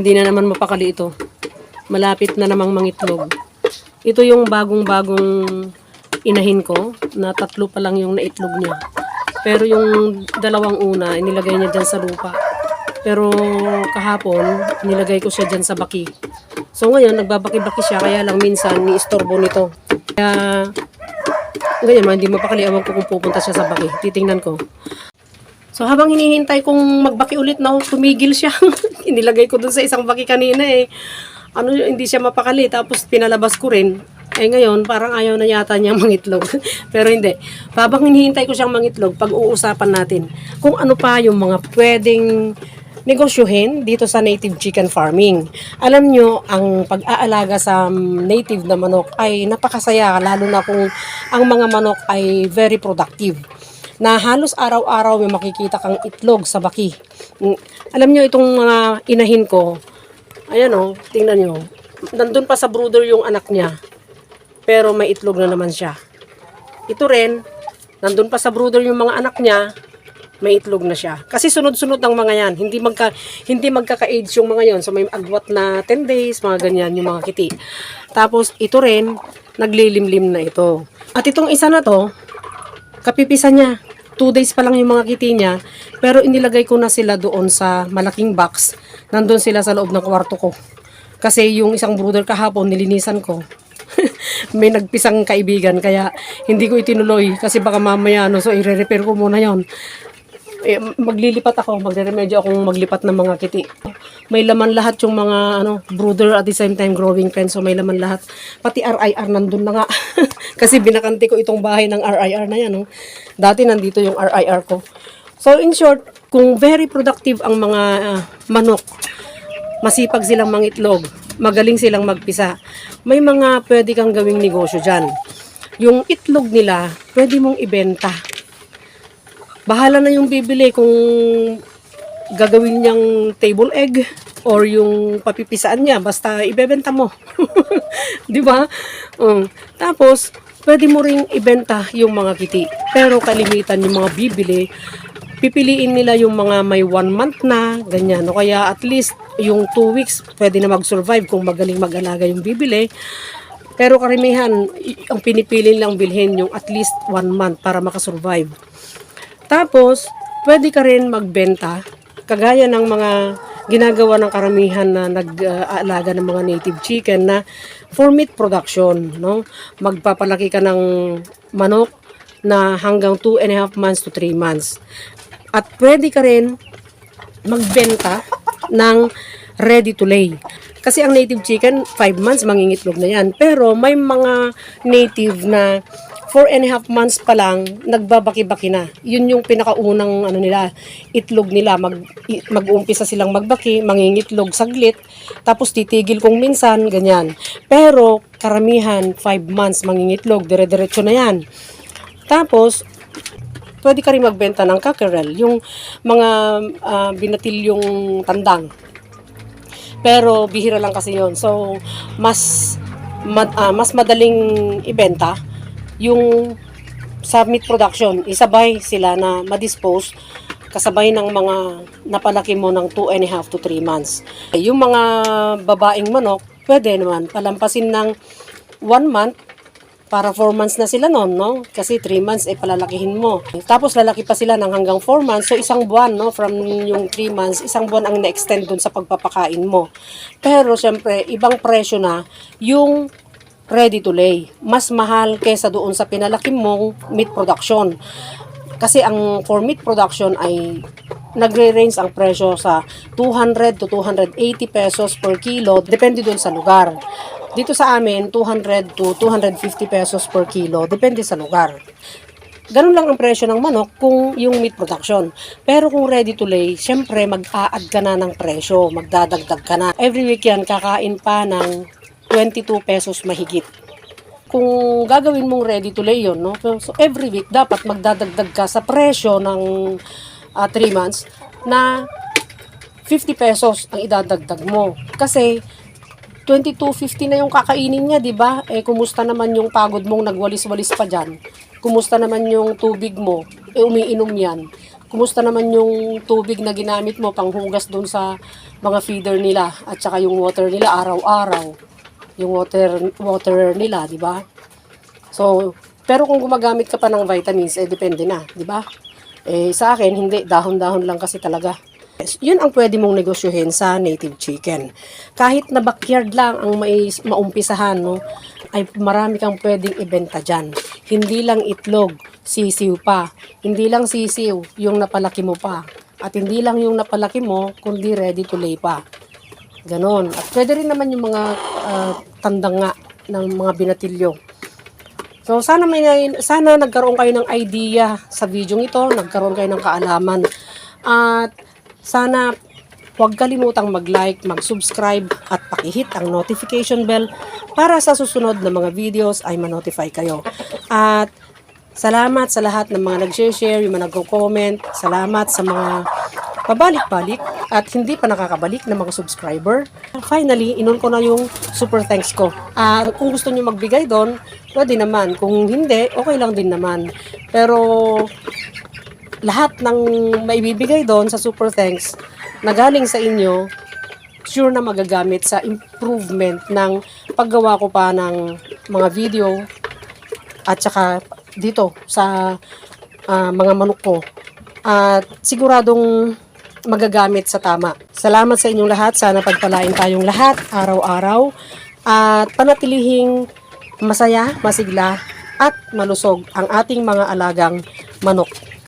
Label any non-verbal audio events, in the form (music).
Hindi na naman mapakali ito. Malapit na namang mangitlog. Ito yung bagong-bagong inahin ko na tatlo pa lang yung naitlog niya. Pero yung dalawang una, inilagay niya dyan sa lupa. Pero kahapon, nilagay ko siya dyan sa baki. So ngayon, nagbabaki-baki siya, kaya lang minsan, ni-istorbo nito. Kaya, ngayon, ma, hindi mapakali, awag ko kung pupunta siya sa baki. Titingnan ko. So habang hinihintay kong magbaki ulit na tumigil siya. (laughs) Inilagay ko dun sa isang baki kanina eh. Ano, hindi siya mapakali. Tapos pinalabas ko rin. Eh ngayon, parang ayaw na yata niyang mangitlog. (laughs) Pero hindi. Habang hinihintay ko siyang mangitlog, pag-uusapan natin kung ano pa yung mga pwedeng negosyohin dito sa native chicken farming. Alam nyo, ang pag-aalaga sa native na manok ay napakasaya, lalo na kung ang mga manok ay very productive na halos araw-araw may makikita kang itlog sa baki. Mm, Alam nyo, itong mga inahin ko, ayan o, tingnan nyo, nandun pa sa brooder yung anak niya, pero may itlog na naman siya. Ito rin, nandun pa sa brooder yung mga anak niya, may itlog na siya. Kasi sunod-sunod ang mga yan. Hindi magka hindi magkaka-age yung mga yon. So may agwat na 10 days, mga ganyan yung mga kiti. Tapos ito rin naglilimlim na ito. At itong isa na to, kapipisa niya. 2 days pa lang yung mga kiti niya, pero inilagay ko na sila doon sa malaking box. Nandun sila sa loob ng kwarto ko. Kasi yung isang brother kahapon, nilinisan ko. (laughs) May nagpisang kaibigan, kaya hindi ko itinuloy. Kasi baka mamaya, no, so i-repair ko muna yon eh, maglilipat ako, magre-remedyo akong maglipat ng mga kiti. May laman lahat yung mga ano, brooder at the same time growing pen, so may laman lahat. Pati RIR nandun na nga. (laughs) Kasi binakante ko itong bahay ng RIR na yan. No? Dati nandito yung RIR ko. So in short, kung very productive ang mga ah, manok, masipag silang mangitlog, magaling silang magpisa, may mga pwede kang gawing negosyo dyan. Yung itlog nila, pwede mong ibenta bahala na yung bibili kung gagawin niyang table egg or yung papipisaan niya basta ibebenta mo. (laughs) 'Di ba? Um, tapos pwede mo ring ibenta yung mga kiti. Pero kalimitan yung mga bibili pipiliin nila yung mga may one month na, ganyan. O kaya at least yung two weeks, pwede na mag-survive kung magaling mag-alaga yung bibili. Pero karamihan, ang pinipili lang bilhin yung at least one month para makasurvive. Tapos, pwede ka rin magbenta, kagaya ng mga ginagawa ng karamihan na nag-aalaga ng mga native chicken na for meat production, no? Magpapalaki ka ng manok na hanggang 2 and a half months to 3 months. At pwede ka rin magbenta ng ready to lay. Kasi ang native chicken, 5 months mangingitlog na yan. Pero may mga native na 4 and a half months pa lang, nagbabaki-baki na. Yun yung pinakaunang ano nila, itlog nila. Mag, mag-umpisa silang magbaki, mangingitlog saglit, tapos titigil kung minsan, ganyan. Pero karamihan, 5 months mangingitlog, dire-diretso na yan. Tapos, pwede ka rin magbenta ng cockerel, yung mga ah, binatilyong tandang. Pero bihira lang kasi yon. So, mas mad- ah, mas madaling ibenta yung sa meat production. Isabay sila na ma-dispose kasabay ng mga napalaki mo ng 2 and a half to 3 months. Yung mga babaeng manok, pwede naman palampasin ng 1 month para 4 months na sila noon, no? Kasi 3 months ay palalakihin mo. Tapos lalaki pa sila ng hanggang 4 months. So isang buwan, no? From yung 3 months, isang buwan ang na-extend dun sa pagpapakain mo. Pero syempre, ibang presyo na yung ready to lay. Mas mahal kaysa doon sa pinalaki mong meat production. Kasi ang for meat production ay nagre-range ang presyo sa 200 to 280 pesos per kilo, depende doon sa lugar. Dito sa amin, 200 to 250 pesos per kilo, depende sa lugar. Ganun lang ang presyo ng manok kung yung meat production. Pero kung ready to lay, syempre mag-a-add ka na ng presyo, magdadagdag ka na. Every week yan, kakain pa ng 22 pesos mahigit kung gagawin mong ready to lay yun, no? So, every week, dapat magdadagdag ka sa presyo ng 3 months na 50 pesos ang idadagdag mo. Kasi, 22.50 na yung kakainin niya, di ba? Eh, kumusta naman yung pagod mong nagwalis-walis pa dyan? Kumusta naman yung tubig mo? Eh, umiinom yan. kumusta naman yung tubig na ginamit mo panghugas doon sa mga feeder nila at saka yung water nila araw-araw. Yung water water nila, di ba? So, pero kung gumagamit ka pa ng vitamins, eh depende na, di ba? Eh sa akin hindi dahon-dahon lang kasi talaga. Yun ang pwede mong negosyohin sa native chicken. Kahit na backyard lang ang may maumpisahan, no, ay marami kang pwedeng ibenta dyan. Hindi lang itlog, sisiw pa. Hindi lang sisiw, yung napalaki mo pa. At hindi lang yung napalaki mo, kundi ready to lay pa. Ganon. At pwede rin naman yung mga ah, tandang nga ng mga binatilyo. So sana may sana nagkaroon kayo ng idea sa video ito, nagkaroon kayo ng kaalaman. At sana huwag kalimutang mag-like, mag-subscribe at pakihit ang notification bell para sa susunod na mga videos ay ma-notify kayo. At salamat sa lahat ng mga nag-share, yung mga nagko-comment. Salamat sa mga pabalik-balik at hindi pa nakakabalik na mga subscriber. Finally, inun ko na yung super thanks ko. At kung gusto niyo magbigay doon, pwede naman. Kung hindi, okay lang din naman. Pero lahat ng maibibigay doon sa super thanks na galing sa inyo, sure na magagamit sa improvement ng paggawa ko pa ng mga video at saka dito sa ah, mga manok ko. At siguradong magagamit sa tama. Salamat sa inyong lahat. Sana pagpalain tayong lahat araw-araw at panatilihing masaya, masigla at malusog ang ating mga alagang manok.